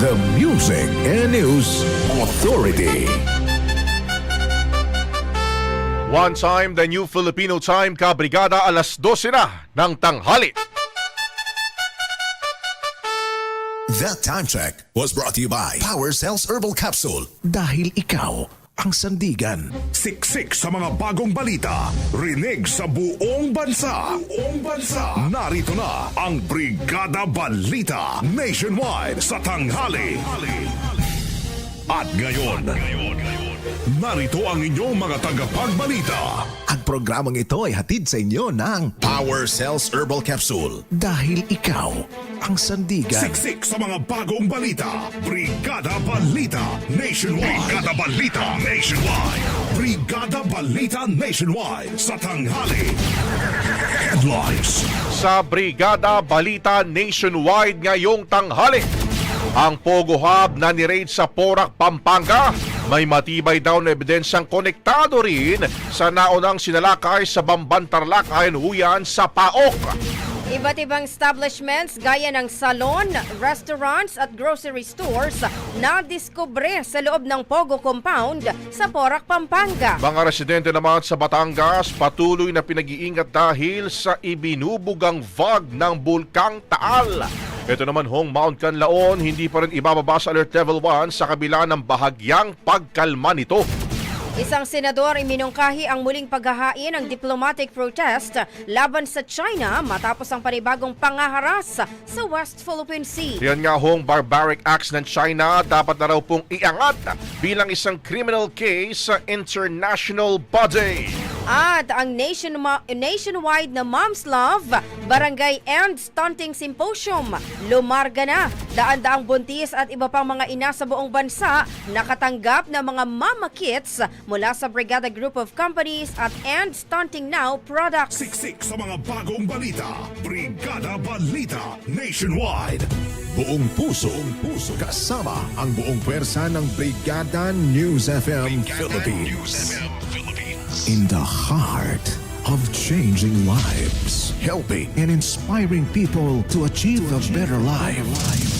The Music and News Authority. One time, the new Filipino time, Kabrigada, alas 12 na ng tanghali. That time check was brought to you by Power Cells Herbal Capsule. Dahil ikaw ang sandigan. Siksik sa mga bagong balita. Rinig sa buong bansa. Buong bansa. Narito na ang Brigada Balita Nationwide sa tanghali. At ngayon, narito ang inyong mga tagapagbalita. Ang programang ito ay hatid sa inyo ng Power Cells Herbal Capsule. Dahil ikaw ang sandigan. Siksik sa mga bagong balita. Brigada Balita Nationwide. Brigada Balita Nationwide. Brigada Balita Nationwide sa tanghali. Headlines. Sa Brigada Balita Nationwide ngayong tanghali. Ang Pogo Hub na ni-raid sa Porac, Pampanga. May matibay daw na ebidensyang konektado rin sa naunang sinalakay sa Bambantarlak ayon huyan sa PAOK. Iba't ibang establishments gaya ng salon, restaurants at grocery stores na diskubre sa loob ng Pogo Compound sa Porac, Pampanga. Mga residente naman sa Batangas patuloy na pinag-iingat dahil sa ibinubugang vog ng Bulkang Taal. Ito naman hong Mount Canlaon, hindi pa rin ibababa sa Alert Level 1 sa kabila ng bahagyang pagkalma nito. Isang senador iminungkahi ang muling paghahain ng diplomatic protest laban sa China matapos ang panibagong pangaharas sa West Philippine Sea. Yan nga hong barbaric acts ng China dapat na raw pong iangat bilang isang criminal case sa international body. At ang nation nationwide na Moms Love Barangay End Stunting Symposium lumarga na. Daan-daang buntis at iba pang mga ina sa buong bansa nakatanggap ng mga mama kits mula sa Brigada Group of Companies at End Stunting Now products. Siksik sa mga bagong balita. Brigada Balita Nationwide. Buong puso, buong puso, kasama ang buong pwersa ng Brigada News FM Philippines. In the heart of changing lives, helping and inspiring people to achieve a better life.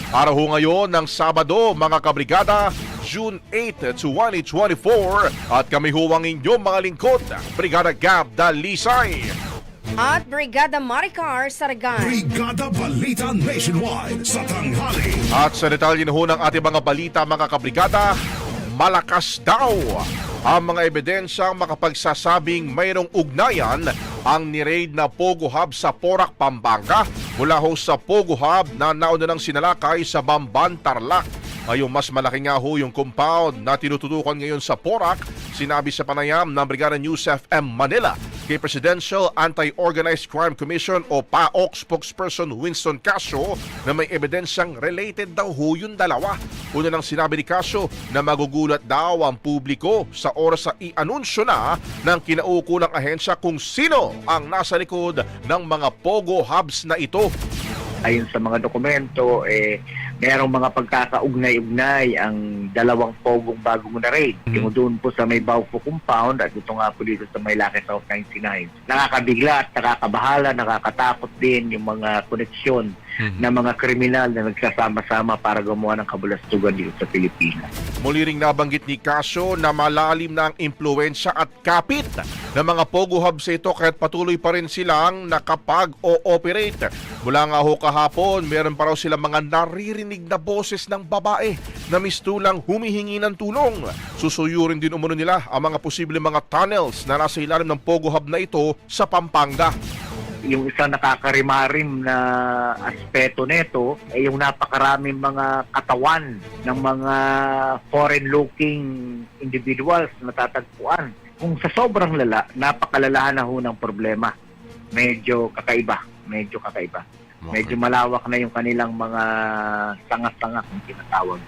Araw ho ngayon ng Sabado, mga kabrigada, June 8 to 2024 at kami ho ang inyong mga lingkod, Brigada Gab Dalisay. At Brigada Maricar Saragan. Brigada Balita Nationwide sa tanghali. At sa detalye na ho ng ating mga balita mga kabrigada, malakas daw ang mga ebidensyang makapagsasabing mayroong ugnayan ang niraid na Pogo Hub sa Porac, Pampanga mula ho sa Pogo Hub na nauna ng sinalakay sa Bamban, Tarlac. Ngayong mas malaki nga ho yung compound na tinututukan ngayon sa Porac, sinabi sa panayam ng Brigada News FM Manila kay Presidential Anti-Organized Crime Commission o PAOK spokesperson Winston Casio na may ebidensyang related daw ho yung dalawa. Una nang sinabi ni Casio na magugulat daw ang publiko sa oras sa i-anunsyo na ng kinaukulang ahensya kung sino ang nasa likod ng mga Pogo hubs na ito. ayon sa mga dokumento, eh, merong mga pagkakaugnay-ugnay ang dalawang pogong bagong na raid. Yung doon po sa may Baupo compound at ito nga po dito sa may Lucky South 99. Nakakabigla at nakakabahala, nakakatakot din yung mga koneksyon ng mga kriminal na nagsasama-sama para gumawa ng kabulastugan dito sa Pilipinas. Muli ring nabanggit ni Casio na malalim na ang impluensya at kapit ng mga Pogo hubs ito kahit patuloy pa rin silang nakapag-ooperate. Mula nga ho kahapon, meron pa raw silang mga naririnig na boses ng babae na mistulang humihingi ng tulong. Susuyurin din umano nila ang mga posible mga tunnels na nasa ilalim ng Pogo hub na ito sa Pampanga. Yung isang nakakarimarim na aspeto nito ay yung napakaraming mga katawan ng mga foreign-looking individuals na natatagpuan. Kung sa sobrang lala, napakalalahan na ho ng problema. Medyo kakaiba. Medyo kakaiba. Medyo malawak na yung kanilang mga sanga-sanga kung tinatawag.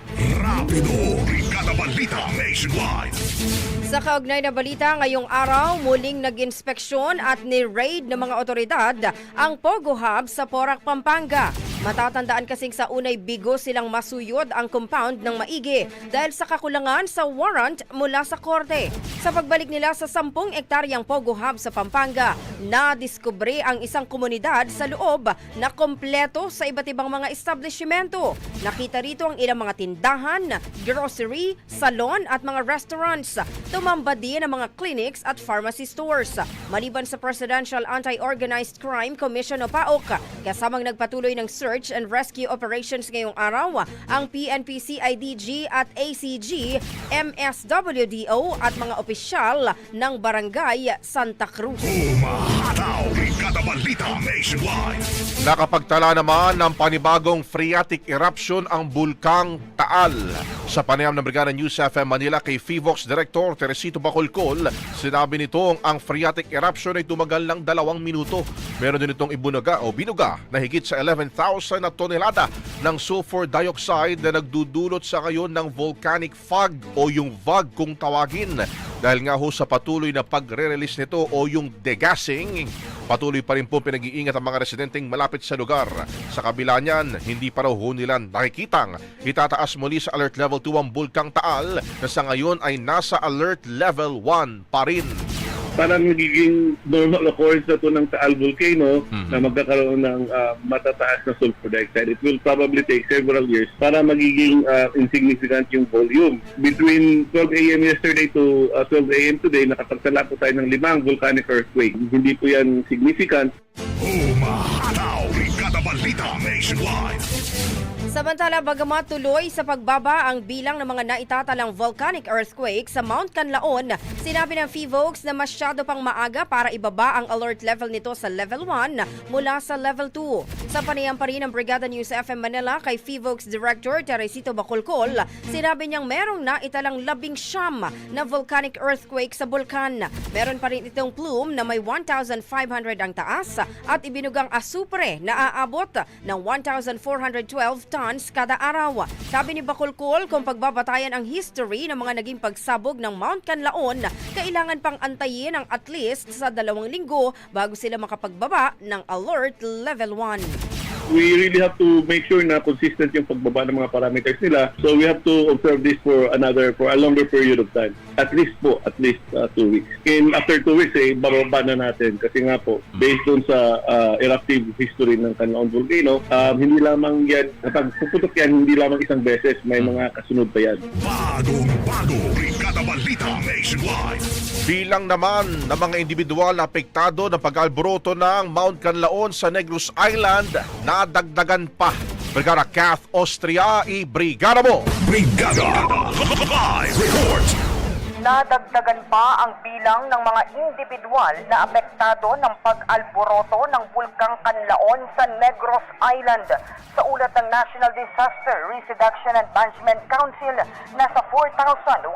Rapido, Brigada Balita Nationwide. Sa kaugnay na balita, ngayong araw muling nag-inspeksyon at ni-raid ng mga otoridad ang Pogo Hub sa Porac, Pampanga. Matatandaan kasing sa unay bigo silang masuyod ang compound ng maigi dahil sa kakulangan sa warrant mula sa korte. Sa pagbalik nila sa 10 ektaryang Pogo Hub sa Pampanga, nadiskubre ang isang komunidad sa loob na kompleto sa iba't ibang mga establishmento. Nakita rito ang ilang mga tindahan, grocery, salon at mga restaurants. Tumamba din ang mga clinics at pharmacy stores. Maliban sa Presidential Anti-Organized Crime Commission o PAOK, kasamang nagpatuloy ng search and rescue operations ngayong araw, ang PNP CIDG at ACG, MSWDO at mga opisyal ng Barangay Santa Cruz. Umahataw, Brigada Balita Nationwide. Nakapagtala naman ng panibagong phreatic eruption ang Bulkang Taal. Sa panayam ng Brigada News FM Manila kay FIVOX Director Teresito Bacolcol, sinabi nitong ang phreatic eruption ay tumagal ng dalawang minuto. Meron din itong ibunaga o binuga na higit sa 11,000 na tonelada ng sulfur dioxide na nagdudulot sa ngayon ng volcanic fog o yung VOG kung tawagin. Dahil nga ho sa patuloy na pagre-release nito o yung degassing, patuloy pa rin po pinag-iingat ang mga residenteng malapit sa lugar. Sa kabila niyan, hindi pa raw ho nila nakikitang itataas muli sa Alert Level 2 ang Bulkang Taal na sa ngayon ay nasa Alert Level 1 pa rin. Parang magiging normal occurrence na to ng Taal Volcano na magkakaroon ng ah, matataas na sulfur dioxide. It will probably take several years para magiging ah, insignificant yung volume. Between 12 a.m. yesterday to ah, 12 a.m. today, nakapagtala po tayo ng limang volcanic earthquake. Hindi po yan significant. Umahataw, Brigada Balita Nationwide. Samantala, bagamat tuloy sa pagbaba ang bilang ng mga naitatalang volcanic earthquake sa Mount Canlaon, sinabi ng FIVOX na masyado pang maaga para ibaba ang alert level nito sa level 1 mula sa level 2. Sa panayam pa rin ng Brigada News FM Manila kay FIVOX Director Teresito Bacolcol, sinabi niyang merong naitalang labing siyam na volcanic earthquake sa bulkan. Meron pa rin itong plume na may 1,500 ang taas at ibinugang asupre na aabot ng 1,412 tons kada araw. Sabi ni Bacolcol, kung pagbabatayan ang history ng mga naging pagsabog ng Mount Canlaon, kailangan pang antayin ang at least sa dalawang linggo bago sila makapagbaba ng Alert Level 1. We really have to make sure na consistent yung pagbaba ng mga parameters nila. So we have to observe this for another, for a longer period of time. At least po, at least uh, two weeks. And after two weeks, eh, bababa na natin. Kasi nga po, based on sa uh, eruptive history ng Canlaon Volcano, um, hindi lamang yan, kapag puputok yan, hindi lamang isang beses, may mga kasunod pa yan. Bagong bago, Brigada Balita Nationwide. Bilang naman ng mga individual na apektado ng pag-alboroto ng Mount Canlaon sa Negros Island, nadagdagan pa. Brigada Kath Austria, i-brigada mo! Brigada Live Report. Nadagdagan pa ang bilang ng mga individual na apektado ng pag-alboroto ng Bulkang Kanlaon sa Negros Island. Sa ulat ng National Disaster Risk Reduction and Management Council, nasa 4,131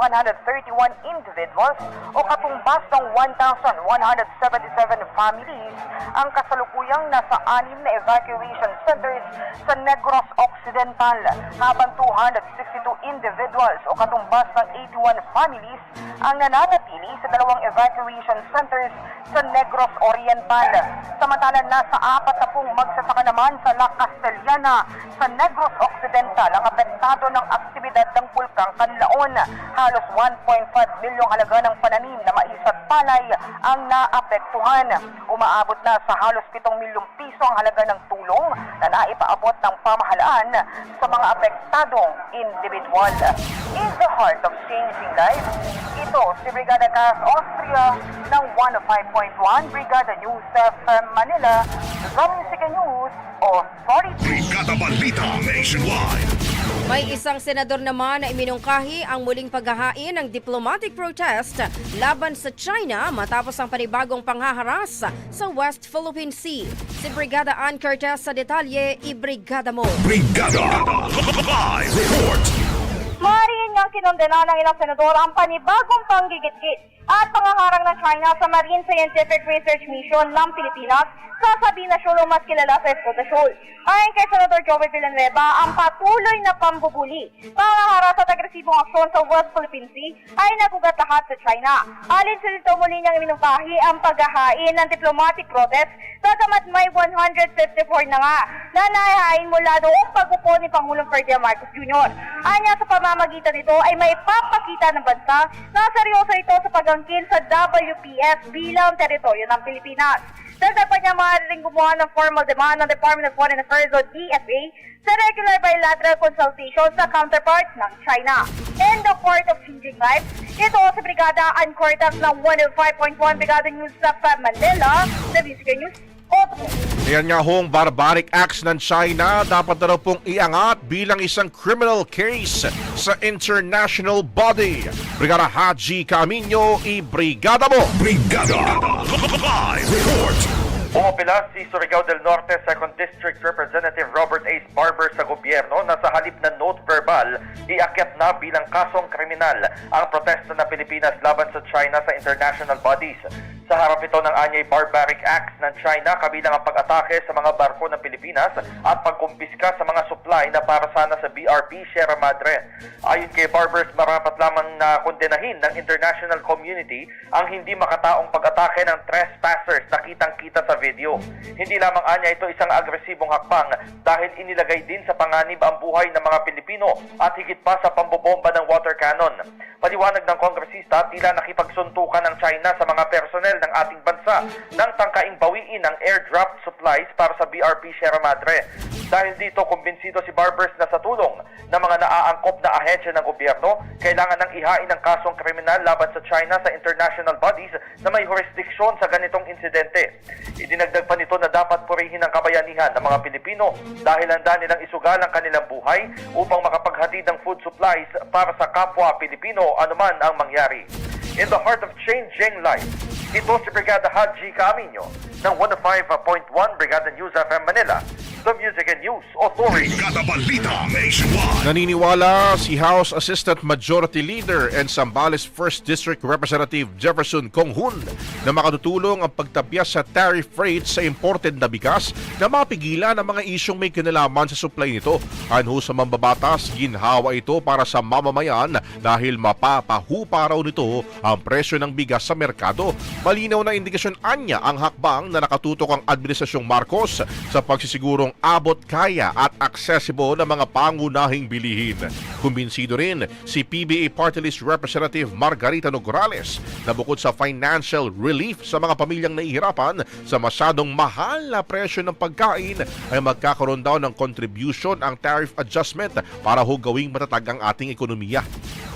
individuals o katumbas ng 1,177 families ang kasalukuyang nasa anim na evacuation centers sa Negros Occidental, habang 262 individuals o katumbas ng 81 families ang nananatili sa dalawang evacuation centers sa Negros Oriental. Samantalang nasa apat na pong magsasaka naman sa La Castellana sa Negros Occidental ang apektado ng aktibidad ng Bulkang Kanlaon. Halos 1.5 milyong halaga ng pananim na mais at palay ang naapektuhan. Umaabot na sa halos 7 milyong piso ang halaga ng tulong na naipaabot ng pamahalaan sa mga apektadong individual. In the heart of changing lives, ito si Brigada Cas Austria ng 105.1 Brigada News FM Manila, The News Authority. Brigada Balita Nationwide. May isang senador naman na iminungkahi ang muling paghahain ng diplomatic protest laban sa China matapos ang panibagong panghaharas sa West Philippine Sea. Si Brigada Ann Cortez sa detalye, ibrigada mo. Brigada Live Report. Maaaring niyang kinondena ng ilang senador ang panibagong panggigit-git at pangaharang ng China sa Marine Scientific Research Mission ng Pilipinas sa Sabina Shoal mas kilala sa Escotasol. Ayon kay Senador Joey Villanueva, ang patuloy na pambubuli, pangaharap at agresibong aksyon sa West Philippine Sea ay nagugat lahat sa China. Alin sa dito muli niyang minungkahi ang paghahain ng diplomatic protest Bagamat may 154 na nga na naihain mula noong pag-upo ni Pangulong Ferdinand Marcos Jr. Anya sa pamamagitan nito ay may papakita ng bansa na seryoso ito sa pagangkin sa WPS bilang teritoryo ng Pilipinas. Dagdag pa niya maaaring gumawa ng formal demand ng Department of Foreign Affairs o DFA sa regular bilateral consultations sa counterparts ng China. In the court of changing lives, ito si Brigada Ann Cortas ng 105.1 Brigada News sa Manila, the Music News, Otto. Yan nga hong barbaric acts ng China dapat na pong iangat bilang isang criminal case sa international body. Brigada Haji Camino, i-brigada mo! Brigada Live Report. Umapila si Surigao del Norte 2nd District Representative Robert Ace Barber sa gobyerno na sa halip na note verbal, iakyat na bilang kasong kriminal ang protesta ng Pilipinas laban sa China sa international bodies. Sa harap ito ng anyay barbaric acts ng China kabilang ang pag-atake sa mga barko ng Pilipinas at pagkumpiska sa mga supply na para sana sa BRP Sierra Madre. Ayon kay Barbers, marapat lamang na kondenahin ng international community ang hindi makataong pag-atake ng trespassers na kitang-kita sa video. Hindi lamang anya ito isang agresibong hakbang dahil inilagay din sa panganib ang buhay ng mga Pilipino at higit pa sa pambobomba ng water cannon. Paliwanag ng kongresista, tila nakipagsuntukan ng China sa mga personnel ng ating bansa nang tangkaing bawiin ang airdrop supplies para sa BRP Sierra Madre. Dahil dito, kumbinsido si Barbers na sa tulong ng mga naaangkop na ahensya ng gobyerno, kailangan ng ihain ng kasong kriminal laban sa China sa international bodies na may jurisdiksyon sa ganitong insidente. Idinagdag pa nito na dapat purihin ang kabayanihan ng mga Pilipino dahil handa nilang isugal ang kanilang buhay upang makapaghatid ng food supplies para sa kapwa Pilipino anuman ang mangyari. In the heart of changing life, ito si Brigada Haji Camino ng 105.1 Brigada News FM Manila, the Music and News Authority. Brigada Balita Nationwide. Naniniwala si House Assistant Majority Leader and Sambales 1st District Representative Jefferson Konghun na makatutulong ang pagtabyas sa tariff rates sa imported na bigas na mapigilan ang mga isyong may kinalaman sa supply nito. Anho sa mambabatas, ginhawa ito para sa mamamayan dahil mapapahupa raw nito ang presyo ng bigas sa merkado. Malinaw na indikasyon anya ang hakbang na nakatutok ang Administrasyong Marcos sa pagsisigurong abot kaya at accessible na mga pangunahing bilihin. Kumbinsido rin si PBA Party List Representative Margarita Nograles na bukod sa financial relief sa mga pamilyang nahihirapan sa masyadong mahal na presyo ng pagkain ay magkakaroon daw ng contribution ang tariff adjustment para ho gawing matatag ang ating ekonomiya.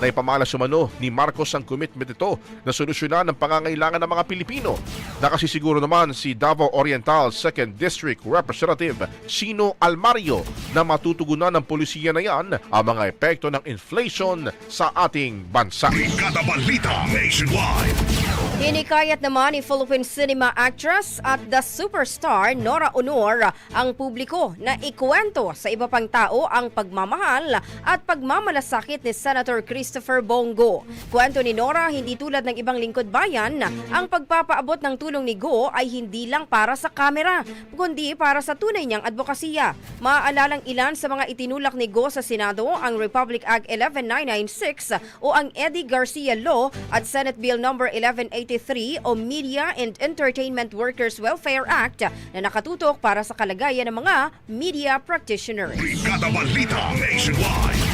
na ipamalas umano ni Marcos ang commitment ito na solusyonan ang pangangailangan ng mga Pilipino. Nakasisiguro naman si Davao Oriental 2nd District Representative Sino Almario na matutugunan ng polisiya na yan ang mga epekto ng inflation sa ating bansa. Brigada Balita Nationwide. Hinikayat naman ni Philippine cinema actress at the superstar Nora Honor ang publiko na ikwento sa iba pang tao ang pagmamahal at pagmamalasakit ni Senator Christopher Bongo. Kwento ni Nora, hindi tulad ng ibang lingkod bayan, ang pagpapaabot ng tulong ni Go ay hindi lang para sa kamera, kundi para sa tunay niyang advokasya. Maaalalang ilan sa mga itinulak ni Go sa Senado ang Republic Act 11996 o ang Eddie Garcia Law at Senate Bill No. 1180 1943 o Media and Entertainment Workers Welfare Act na nakatutok para sa kalagayan ng mga media practitioners.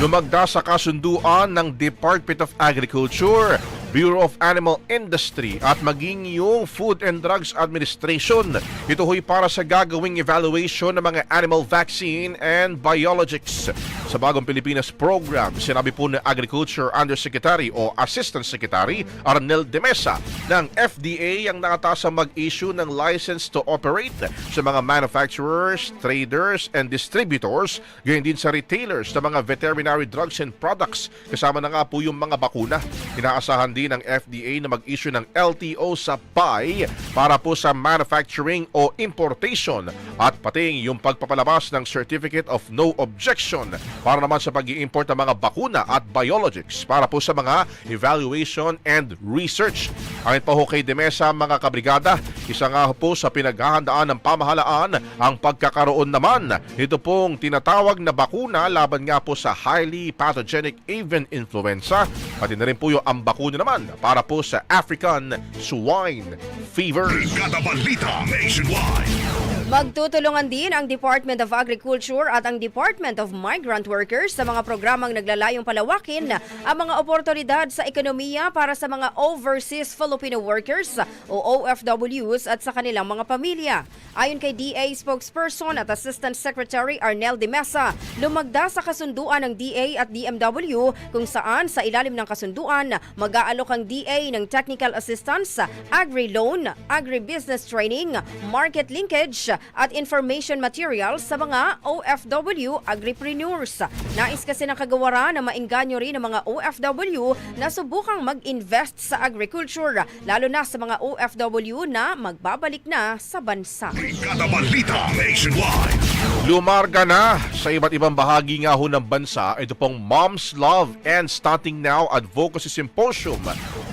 Lumagda sa kasunduan ng Department of Agriculture Bureau of Animal Industry at maging yung Food and Drugs Administration. Ito ho'y para sa gagawing evaluation ng mga animal vaccine and biologics. Sa bagong Pilipinas program, sinabi po ng Agriculture Undersecretary o Assistant Secretary Arnel de Mesa ng FDA ang nakatasang mag-issue ng license to operate sa mga manufacturers, traders, and distributors, gayon din sa retailers ng mga veterinary drugs and products. Kasama na nga po yung mga bakuna. Inaasahan din ng FDA na mag-issue ng LTO sa PAI para po sa manufacturing o importation at pati yung pagpapalabas ng Certificate of No Objection para naman sa pag import ng mga bakuna at biologics para po sa mga evaluation and research. Ayon pa ho kay Demesa mga kabrigada, isa nga po sa pinaghahandaan ng pamahalaan ang pagkakaroon naman ito pong tinatawag na bakuna laban nga po sa highly pathogenic avian influenza pati na rin po yung ang bakuna naman para po sa African swine fever. Brigada Balita Nationwide. Magtutulungan din ang Department of Agriculture at ang Department of Migrant Workers sa mga programang naglalayong palawakin ang mga oportunidad sa ekonomiya para sa mga overseas Filipino workers o OFWs at sa kanilang mga pamilya. Ayon kay DA spokesperson at Assistant Secretary Arnel de Mesa, lumagda sa kasunduan ng DA at DMW kung saan sa ilalim ng kasunduan mag-aalok ang DA ng technical assistance, agri-loan, agri-business training, market linkage at information materials sa mga OFW agripreneurs. Nais kasi ng kagawaran na mainganyo rin ng mga OFW na subukang mag-invest sa agriculture, lalo na sa mga OFW na magbabalik na sa bansa. Brigada Balita Nationwide. Lumarga na sa iba't ibang bahagi nga ho ng bansa ito pong Mom's Love and Starting Now Advocacy Symposium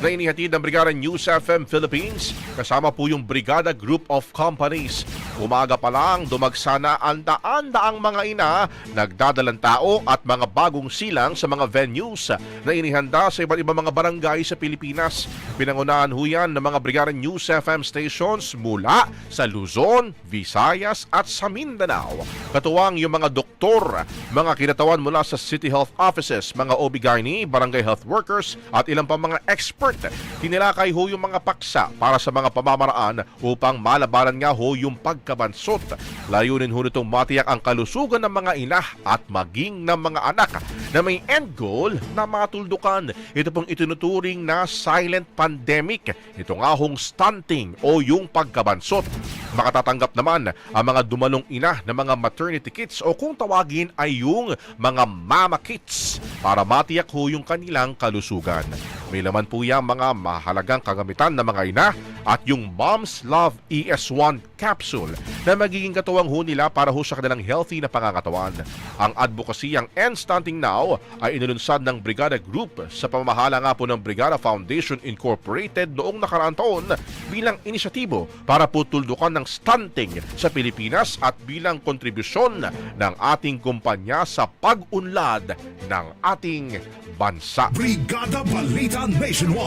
na inihatid ng Brigada News FM Philippines kasama po yung Brigada Group of Companies. Umaga pa lang dumagsa na ang daan-daang mga ina, nagdadalang tao at mga bagong silang sa mga venues na inihanda sa iba't ibang mga barangay sa Pilipinas. Pinangunahan ho yan ng mga Brigada News FM stations mula sa Luzon, Visayas at sa Mindanao. Katuwang yung mga doktor, mga kinatawan mula sa City Health Offices, mga OB-GYN, barangay health workers at ilang pa mga expert. Tinilakay ho yung mga paksa para sa mga pamamaraan upang malabanan nga ho yung pagkabansot. Layunin ho nitong matiyak ang kalusugan ng mga ina at maging ng mga anak na may end goal na matuldukan. Ito pong itinuturing na silent pandemic. Ito nga hong stunting o yung pagkabansot. Makatatanggap naman ang mga dumalong ina ng mga maternity kits o kung tawagin ay yung mga mama kits para matiyak ho yung kanilang kalusugan. May laman po yung mga mahalagang kagamitan ng mga ina at yung Mom's Love ES1 capsule na magiging katuwang ho nila para ho sa kanilang healthy na pangangatawan. Ang advocacy End Stunting Now ay inilunsad ng Brigada Group sa pamamahala nga po ng Brigada Foundation Incorporated noong nakaraang taon bilang inisyatibo para po tuldukan ng stunting sa Pilipinas at bilang kontribusyon ng ating kumpanya sa pag-unlad ng ating bansa. Brigada Balita Nationwide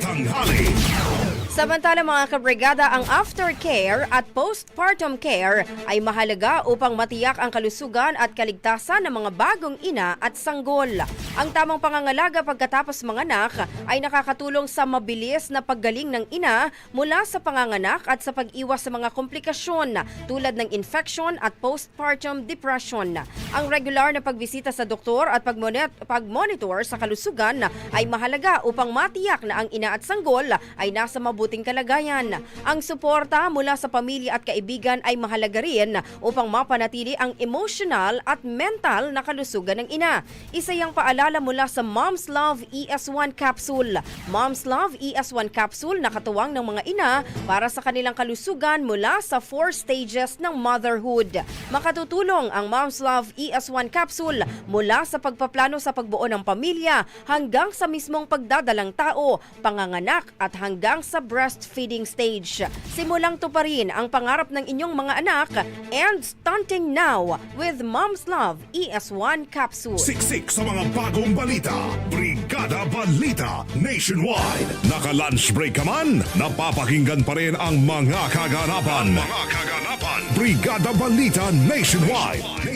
tanghali. Samantala mga kabrigada, ang aftercare at postpartum care ay mahalaga upang matiyak ang kalusugan at kaligtasan ng mga bagong ina at sanggol. Ang tamang pangangalaga pagkatapos manganak ay nakakatulong sa mabilis na paggaling ng ina mula sa panganganak at sa pag-iwas sa mga komplikasyon tulad ng infection at postpartum depression. Ang regular na pagbisita sa doktor at pag-monitor sa kalusugan ay mahalaga upang matiyak na ang ina at sanggol ay nasa mabuting kalagayan. Ang suporta mula sa pamilya at kaibigan ay mahalaga rin upang mapanatili ang emotional at mental na kalusugan ng ina. Isa yang paalala mula sa Mom's Love ES1 Capsule. Mom's Love ES1 Capsule nakatuwang ng mga ina para sa kanilang kalusugan mula sa four stages ng motherhood. Makatutulong ang Mom's Love ES1 Capsule mula sa pagpaplano sa pagbuo ng pamilya hanggang sa mismong pagdadalang tao, panganganak at hanggang sa breastfeeding stage. Simulang tuparin ang pangarap ng inyong mga anak and stunting now with Mom's Love ES1 Capsule. Siksik sa mga bagong balita. Brigada Balita Nationwide. Naka-lunch break ka man, napapakinggan pa rin ang mga kaganapan. Mga kaganapan. Brigada Balita Nationwide.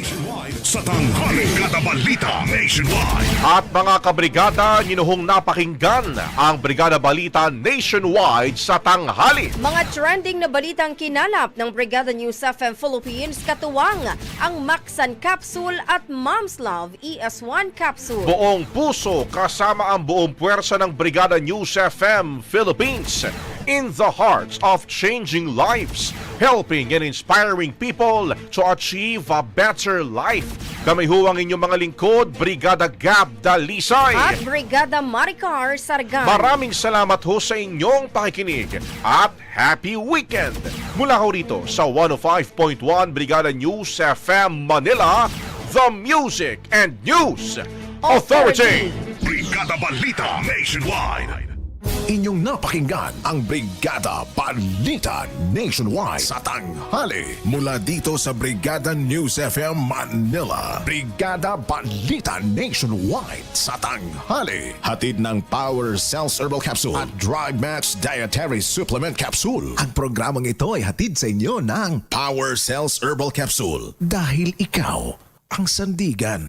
Sa tanghali. Brigada Balita Nationwide. At mga kabrigada, ninuhong napakinggan ang Brigada Balita Nationwide sa tanghali. Mga trending na balitang kinalap ng Brigada News FM Philippines katuwang ang Maxan Capsule at Mom's Love ES1 Capsule. Buong puso kasama ang buong puwersa ng Brigada News FM Philippines in the hearts of changing lives, helping and inspiring people to achieve a better life. Kami ho ang inyong mga lingkod, Brigada Gab Dalisay. At Brigada Maricar Sargan. Maraming salamat ho sa inyong pakikinig at happy weekend! Mula ho rito sa 105.1 Brigada News FM Manila, The Music and News Authority. Brigada Balita Nationwide. Inyong napakinggan ang Brigada Balita Nationwide sa tanghali mula dito sa Brigada News FM Manila. Brigada Balita Nationwide sa tanghali. Hatid ng Power Cells Herbal Capsule at Dry Match Dietary Supplement Capsule. Ang programang ito ay hatid sa inyo ng Power Cells Herbal Capsule. Dahil ikaw ang sandigan.